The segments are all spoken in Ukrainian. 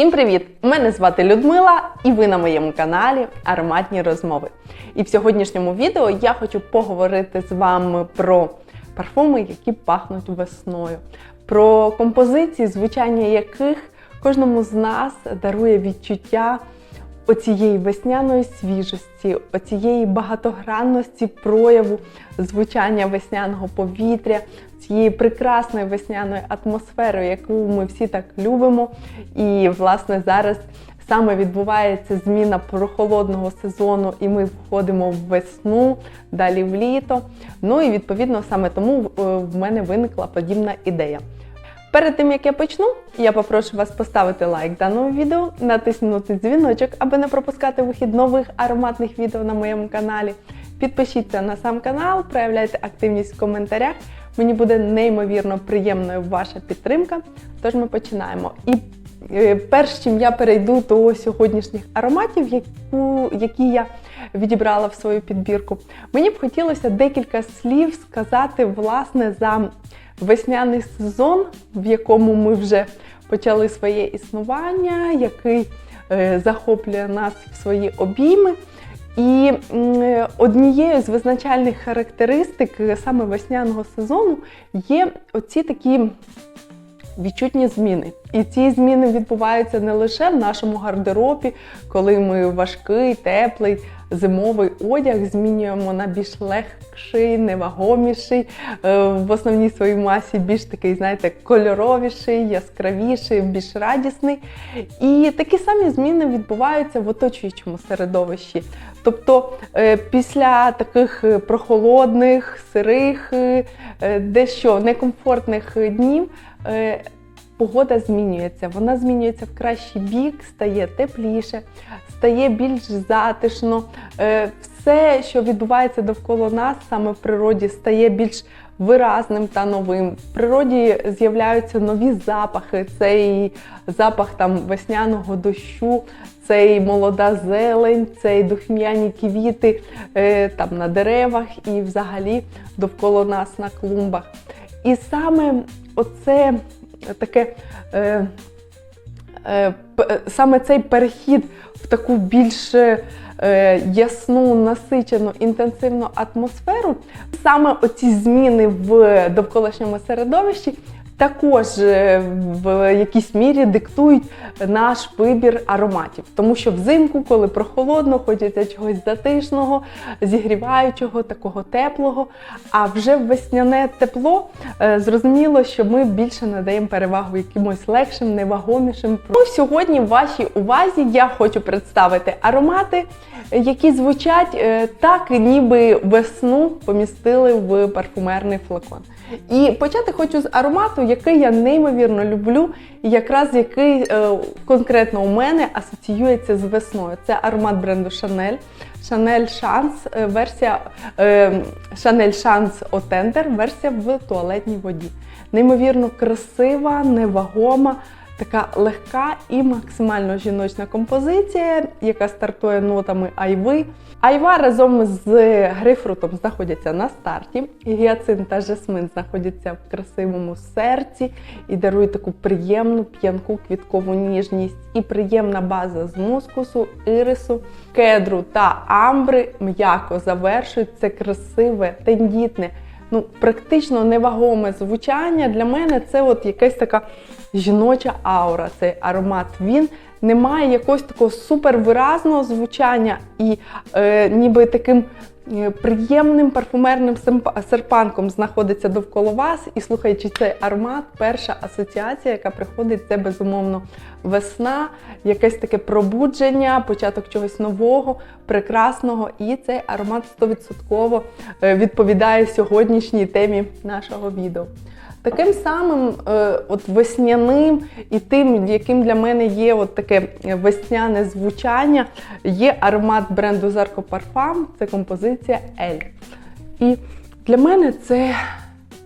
Всім привіт! Мене звати Людмила, і ви на моєму каналі Ароматні розмови. І в сьогоднішньому відео я хочу поговорити з вами про парфуми, які пахнуть весною, про композиції, звучання яких кожному з нас дарує відчуття оцієї весняної свіжості, оцієї багатогранності прояву звучання весняного повітря, цієї прекрасної весняної атмосфери, яку ми всі так любимо. І, власне, зараз саме відбувається зміна прохолодного сезону, і ми входимо в весну, далі в літо. Ну і відповідно саме тому е, в мене виникла подібна ідея. Перед тим як я почну, я попрошу вас поставити лайк даному відео, натиснути дзвіночок, аби не пропускати вихід нових ароматних відео на моєму каналі. Підпишіться на сам канал, проявляйте активність в коментарях. Мені буде неймовірно приємною ваша підтримка. Тож ми починаємо. І е, перш чим я перейду до сьогоднішніх ароматів, які я відібрала в свою підбірку, мені б хотілося декілька слів сказати власне за весняний сезон, в якому ми вже почали своє існування, який е, захоплює нас в свої обійми. І однією з визначальних характеристик е, саме весняного сезону є оці такі відчутні зміни. І ці зміни відбуваються не лише в нашому гардеробі, коли ми важкий, теплий, зимовий одяг змінюємо на більш легший, невагоміший, е, в основній своїй масі більш такий, знаєте, кольоровіший, яскравіший, більш радісний. І такі самі зміни відбуваються в оточуючому середовищі. Тобто е, після таких прохолодних, сирих, е, дещо некомфортних днів погода змінюється. Вона змінюється в кращий бік, стає тепліше, стає більш затишно. Е, все, що відбувається довкола нас, саме в природі, стає більш виразним та новим. В природі з'являються нові запахи. Цей запах там весняного дощу, цей молода зелень, цей духм'яні квіти е, там на деревах і взагалі довкола нас на клумбах. І саме оце таке. Е, е, Саме цей перехід в таку більш е, ясну, насичену, інтенсивну атмосферу, саме оці зміни в довколишньому середовищі також е, в якійсь мірі диктують наш вибір ароматів. Тому що взимку, коли прохолодно, хочеться чогось затишного, зігріваючого, такого теплого. А вже весняне тепло е, зрозуміло, що ми більше надаємо перевагу якимось легшим, невагомішим. Ну, Сьогодні в вашій увазі я хочу представити аромати, які звучать е, так, ніби весну помістили в парфумерний флакон. І почати хочу з аромату, який я неймовірно люблю, якраз який е, конкретно у мене асоціюється з весною. Це аромат бренду Шанель. Шанель Шанс, версія Шанель Шанс Отендер, версія в туалетній воді. Неймовірно красива, невагома така легка і максимально жіночна композиція, яка стартує нотами айви. Айва разом з грейпфрутом знаходяться на старті. Гіацин та жасмин знаходяться в красивому серці і дарують таку приємну п'янку квіткову ніжність. І приємна база з мускусу, ірису, кедру та амбри м'яко завершують це красиве, тендітне ну, практично невагоме звучання. Для мене це от якась така жіноча аура, цей аромат. Він не має якогось такого супервиразного звучання і е, ніби таким приємним парфумерним серпанком знаходиться довкола вас. І слухаючи цей аромат, перша асоціація, яка приходить, це безумовно весна, якесь таке пробудження, початок чогось нового, прекрасного. І цей аромат 100% е, відповідає сьогоднішній темі нашого відео. Таким самим е, от весняним і тим, яким для мене є от таке весняне звучання, є аромат бренду Zarco Parfum, це композиція Ель. І для мене це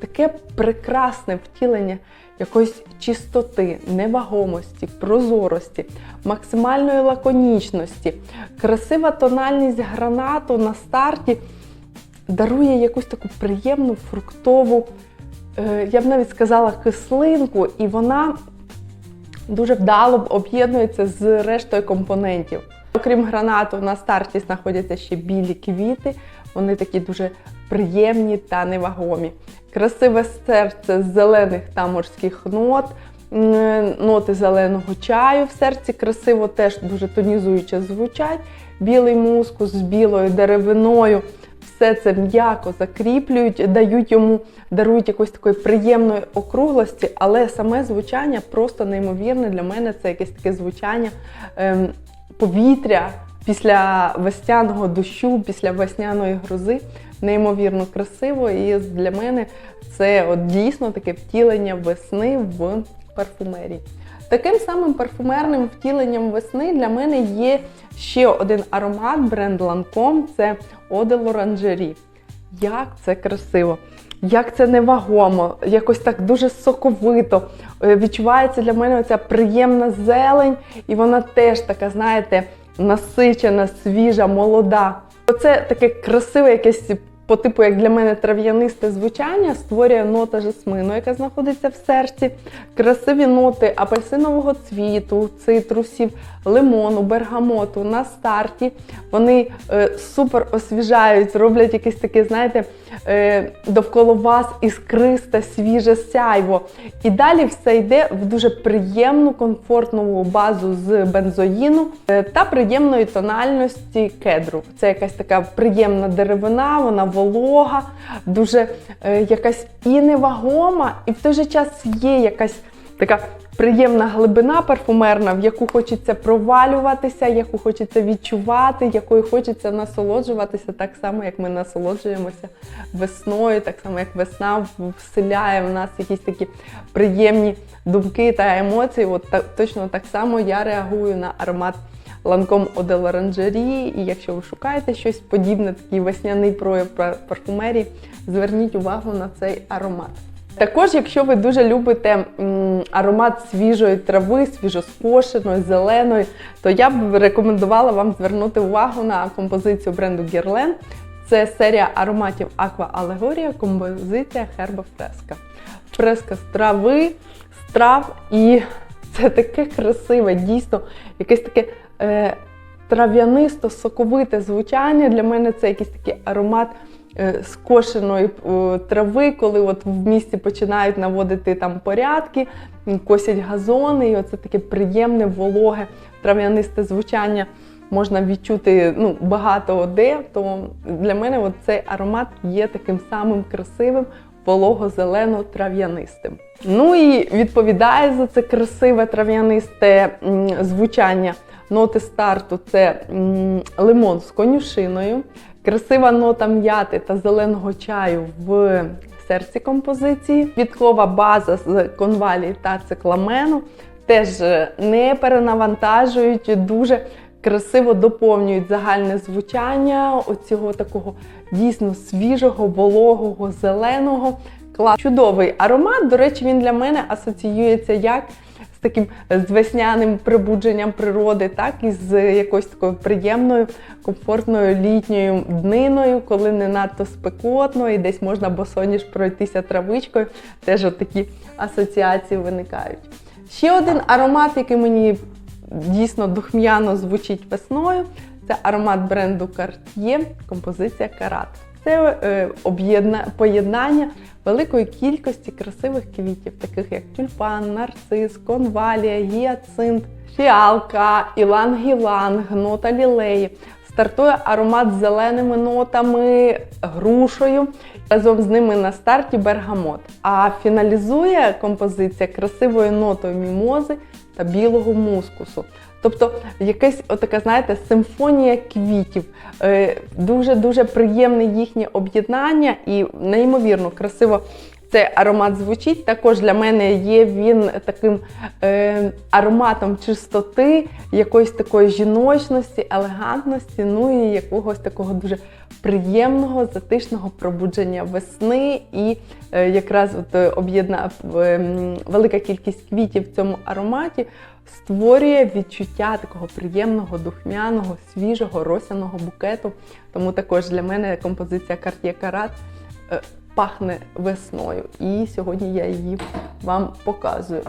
таке прекрасне втілення якоїсь чистоти, невагомості, прозорості, максимальної лаконічності, красива тональність гранату на старті дарує якусь таку приємну фруктову. Е, я б навіть сказала кислинку, і вона дуже вдало об'єднується з рештою компонентів. Окрім гранату, на старті знаходяться ще білі квіти. Вони такі дуже приємні та невагомі. Красиве серце з зелених та морських нот, ноти зеленого чаю в серці красиво теж дуже тонізуюче звучать. Білий мускус з білою деревиною. Все це м'яко закріплюють, дають йому, дарують якоїсь такої приємної округлості, але саме звучання просто неймовірне. Для мене це якесь таке звучання ем, повітря після весняного дощу, після весняної грози. Неймовірно красиво. І для мене це от дійсно таке втілення весни в парфумерії. Таким самим парфумерним втіленням весни для мене є ще один аромат бренд Lancome – це de l'Orangerie. Як це красиво! Як це невагомо, якось так дуже соковито. Е, Відчувається для мене оця приємна зелень, і вона теж така, знаєте, насичена, свіжа, молода. Оце таке красиве якесь по типу, як для мене трав'янисте звучання, створює нота жасмину, яка знаходиться в серці, красиві ноти апельсинового цвіту, цитрусів, лимону, бергамоту на старті. Вони е, супер освіжають, роблять якесь таке, знаєте, е, довкола вас іскристе, свіже сяйво. І далі все йде в дуже приємну, комфортну базу з бензоїну е, та приємної тональності кедру. Це якась така приємна деревина, вона волога, дуже е, якась і невагома, і в той же час є якась така приємна глибина парфумерна, в яку хочеться провалюватися, яку хочеться відчувати, якою хочеться насолоджуватися, так само, як ми насолоджуємося весною, так само, як весна вселяє в нас якісь такі приємні думки та емоції. От так, точно так само я реагую на аромат. Ланком Оде Лоранжері, і якщо ви шукаєте щось подібне, такий весняний прояв парфумерії, зверніть увагу на цей аромат. Також, якщо ви дуже любите м, аромат свіжої трави, свіжоскошеної, зеленої, то я б рекомендувала вам звернути увагу на композицію бренду Guerlain. Це серія ароматів Aqua Allegoria, композиція Herba Fresca. Фреска з трави, з трав, і це таке красиве, дійсно, якесь таке трав'янисто, соковите звучання. Для мене це якийсь такий аромат е, скошеної е, трави, коли от в місті починають наводити там порядки, косять газони, і оце таке приємне, вологе, трав'янисте звучання. Можна відчути ну, багато де, то для мене от цей аромат є таким самим красивим, волого-зелено-трав'янистим. Ну і відповідає за це красиве трав'янисте звучання. Ноти старту це лимон з конюшиною, красива нота м'яти та зеленого чаю в серці композиції, квіткова база з конвалії та цикламену. Теж е, не перенавантажують, дуже красиво доповнюють загальне звучання оцього такого дійсно свіжого, вологого, зеленого. Клас. Чудовий аромат. До речі, він для мене асоціюється як з таким з весняним прибудженням природи, так і з якоюсь такою приємною, комфортною літньою дниною, коли не надто спекотно і десь можна босоніж пройтися травичкою. Теж от такі асоціації виникають. Ще один аромат, який мені дійсно духм'яно звучить весною, це аромат бренду Cartier, композиція Карат. Це е, об'єдна- поєднання великої кількості красивих квітів, таких як тюльпан, нарцис, конвалія, гіацинт, фіалка, іланг-іланг, нота лілеї. Стартує аромат з зеленими нотами, грушею. Разом з ними на старті бергамот. А фіналізує композиція красивою нотою мімози та білого мускусу. Тобто якась отака, знаєте, симфонія квітів. Е, Дуже-дуже приємне їхнє об'єднання і неймовірно красиво цей аромат звучить. Також для мене є він таким е, ароматом чистоти, якоїсь такої жіночності, елегантності, ну і якогось такого дуже приємного, затишного пробудження весни. І е, якраз от е, об'єдна е, велика кількість квітів в цьому ароматі створює відчуття такого приємного, духмяного, свіжого, росяного букету. Тому також для мене композиція Cartier Carat е, пахне весною. І сьогодні я її вам показую.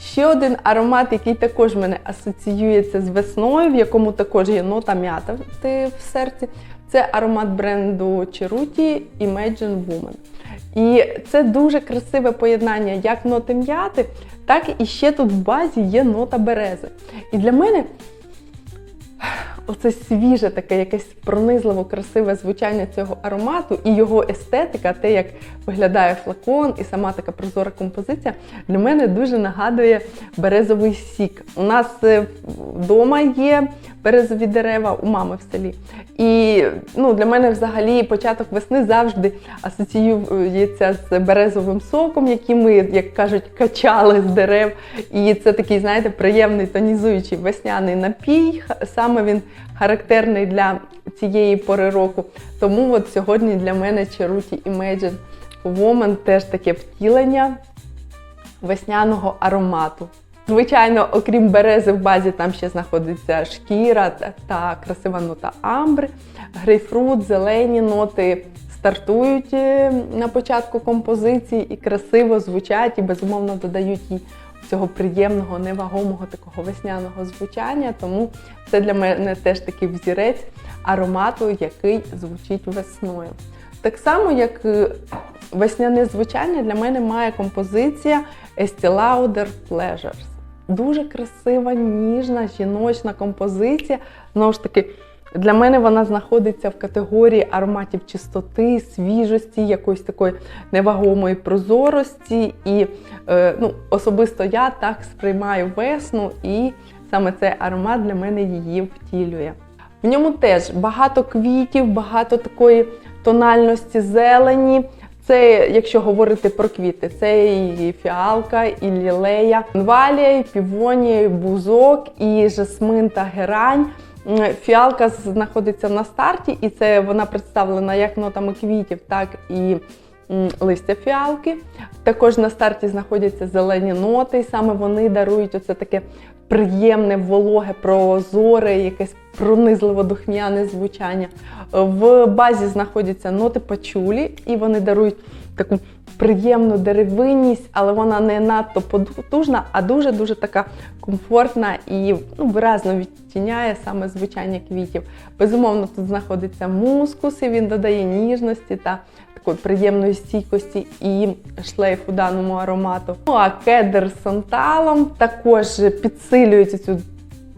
Ще один аромат, який також мене асоціюється з весною, в якому також є нота м'ята в серці. Це аромат бренду Cheruti Imagine Woman. І це дуже красиве поєднання як ноти м'яти, так і ще тут в базі є нота берези. І для мене оце свіже, таке якесь пронизливо красиве звучання цього аромату і його естетика, те, як виглядає флакон, і сама така прозора композиція, для мене дуже нагадує березовий сік. У нас е, вдома є березові дерева у мами в селі. І ну, для мене взагалі початок весни завжди асоціюється з березовим соком, який ми, як кажуть, качали з дерев. І це такий, знаєте, приємний тонізуючий весняний напій. Саме він характерний для цієї пори року. Тому от сьогодні для мене Cheruti Imagine Woman теж таке втілення весняного аромату. Звичайно, окрім берези в базі, там ще знаходиться шкіра та, красива нота амбри, грейпфрут, зелені ноти стартують е, на початку композиції і красиво звучать, і безумовно додають їй цього приємного, невагомого такого весняного звучання. Тому це для мене теж такий взірець аромату, який звучить весною. Так само, як е, весняне звучання, для мене має композиція Estee Lauder Pleasures. Дуже красива, ніжна, жіночна композиція. Знову ж таки, для мене вона знаходиться в категорії ароматів чистоти, свіжості, якоїсь такої невагомої прозорості. І е, ну, особисто я так сприймаю весну, і саме цей аромат для мене її втілює. В ньому теж багато квітів, багато такої тональності зелені. Це, якщо говорити про квіти, це і фіалка, і лілея, і півонія, і бузок, і жасмин та герань. Фіалка знаходиться на старті, і це вона представлена як нотами квітів, так і листя фіалки. Також на старті знаходяться зелені ноти, і саме вони дарують оце таке приємне, вологе, прозоре, якесь пронизливо духмяне звучання. В базі знаходяться ноти пачулі, і вони дарують таку приємну деревинність, але вона не надто потужна, а дуже-дуже така комфортна і ну, виразно відтіняє саме звучання квітів. Безумовно, тут знаходиться мускус, і він додає ніжності та такої приємної стійкості і шлейфу даному аромату. Ну а кедр з санталом також підсилюється цю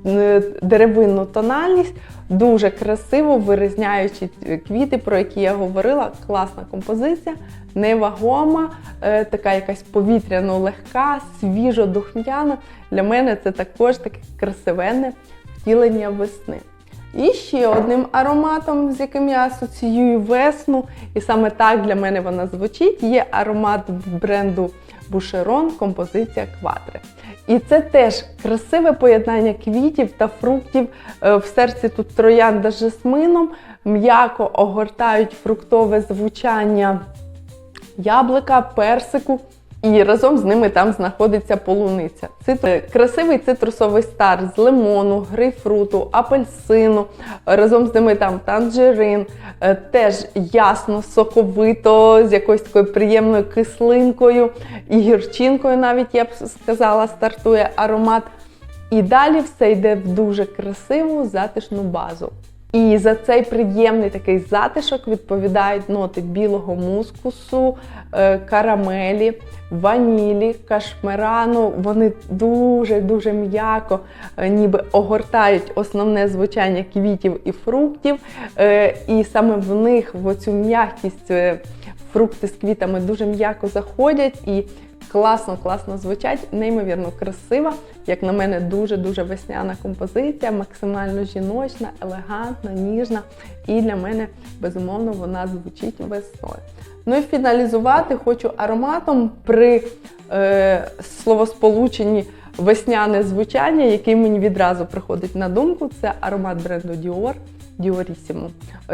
е, деревинну тональність. Дуже красиво вирізняючи квіти, про які я говорила. Класна композиція, невагома, е, така якась повітряно легка, свіжо духмяна. Для мене це також таке красивенне втілення весни. І ще одним ароматом, з яким я асоціюю весну, і саме так для мене вона звучить, є аромат бренду Boucheron композиція Кватри. І це теж красиве поєднання квітів та фруктів. Е, в серці тут троянда з жасмином, м'яко огортають фруктове звучання яблука, персику. І разом з ними там знаходиться полуниця. Цитр... Красивий цитрусовий стар з лимону, грейпфруту, апельсину. Разом з ними там танжерин, е, теж ясно, соковито, з якоюсь такою приємною кислинкою і гірчинкою, навіть я б сказала, стартує аромат. І далі все йде в дуже красиву затишну базу. І за цей приємний такий затишок відповідають ноти білого мускусу, е, карамелі, ванілі, кашмерану. Вони дуже-дуже м'яко, е, ніби огортають основне звучання квітів і фруктів. Е, і саме в них в оцю м'якість фрукти з квітами дуже м'яко заходять. і Класно, класно звучать, неймовірно красива. Як на мене, дуже-дуже весняна композиція, максимально жіночна, елегантна, ніжна. І для мене, безумовно, вона звучить весною. Ну і фіналізувати хочу ароматом при е, словосполученні весняне звучання, який мені відразу приходить на думку. Це аромат бренду Dior Diorissimo.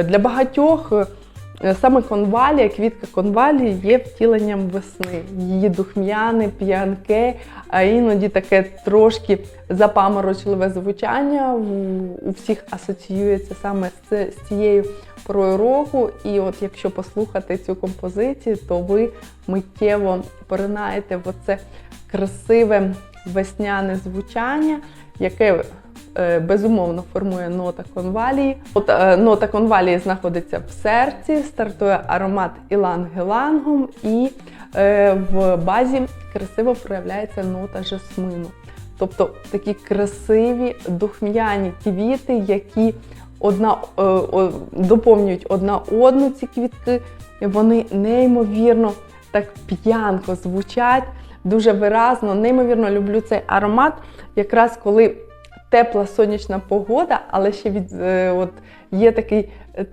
Для багатьох е, саме конвалія, квітка конвалії є втіленням весни. Її духмяне, п'янке, а іноді таке трошки запаморочливе звучання у- всіх асоціюється саме з, цією порою року. І от якщо послухати цю композицію, то ви миттєво поринаєте в оце красиве весняне звучання, яке е, безумовно формує нота конвалії. От е, нота конвалії знаходиться в серці, стартує аромат іланг-гелангом і е, в базі красиво проявляється нота жасмину. Тобто такі красиві духм'яні квіти, які одна, е, доповнюють одна одну ці квітки. Вони неймовірно так п'янко звучать, дуже виразно. Неймовірно люблю цей аромат, якраз коли тепла сонячна погода, але ще від, е, от, є такий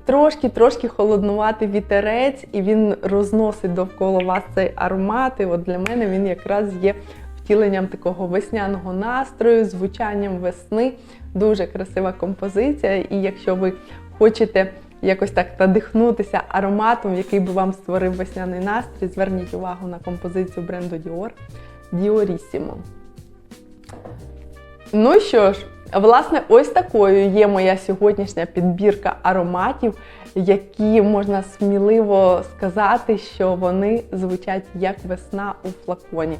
трошки-трошки холоднуватий вітерець, і він розносить довкола вас цей аромат. І от для мене він якраз є втіленням такого весняного настрою, звучанням весни. Дуже красива композиція. І якщо ви хочете якось так надихнутися ароматом, який би вам створив весняний настрій, зверніть увагу на композицію бренду Dior Diorissimo. Ну що ж, власне, ось такою є моя сьогоднішня підбірка ароматів, які можна сміливо сказати, що вони звучать як весна у флаконі.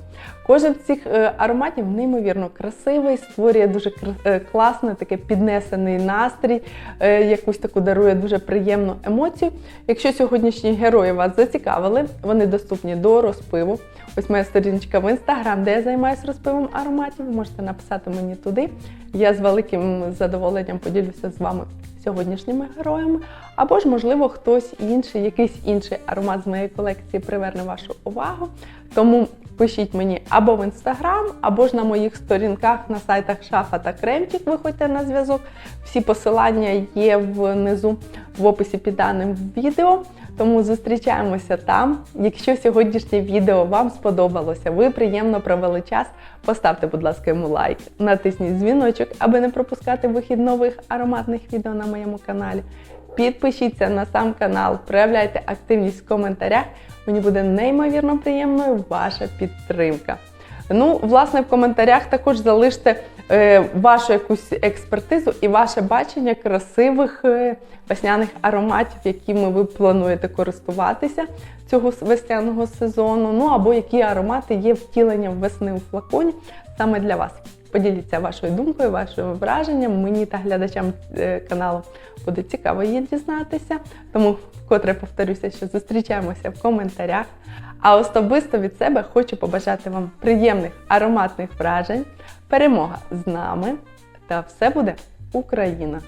Кожен з цих е, ароматів неймовірно красивий, створює дуже е, класний, такий піднесений настрій, е, якусь таку дарує дуже приємну емоцію. Якщо сьогоднішні герої вас зацікавили, вони доступні до розпиву. Ось моя сторіночка в інстаграм, де я займаюся розпивом ароматів. Ви можете написати мені туди. Я з великим задоволенням поділюся з вами сьогоднішніми героями. Або ж, можливо, хтось інший, якийсь інший аромат з моєї колекції приверне вашу увагу. Тому пишіть мені або в інстаграм, або ж на моїх сторінках на сайтах Шафа та Кремчик. Виходьте на зв'язок. Всі посилання є внизу в описі під даним відео. Тому зустрічаємося там. Якщо сьогоднішнє відео вам сподобалося, ви приємно провели час, поставте, будь ласка, йому лайк, натисніть дзвіночок, аби не пропускати вихід нових ароматних відео на моєму каналі. Підпишіться на сам канал, проявляйте активність в коментарях. Мені буде неймовірно приємною ваша підтримка. Ну, власне, в коментарях також залиште е, вашу якусь експертизу і ваше бачення красивих е, весняних ароматів, якими ви плануєте користуватися цього весняного сезону. Ну або які аромати є втіленням весни у флаконі саме для вас. Поділіться вашою думкою, вашими враженням. Мені та глядачам е, каналу буде цікаво її дізнатися. Тому вкотре повторюся, що зустрічаємося в коментарях. А особисто від себе хочу побажати вам приємних ароматних вражень, перемога з нами та все буде Україна!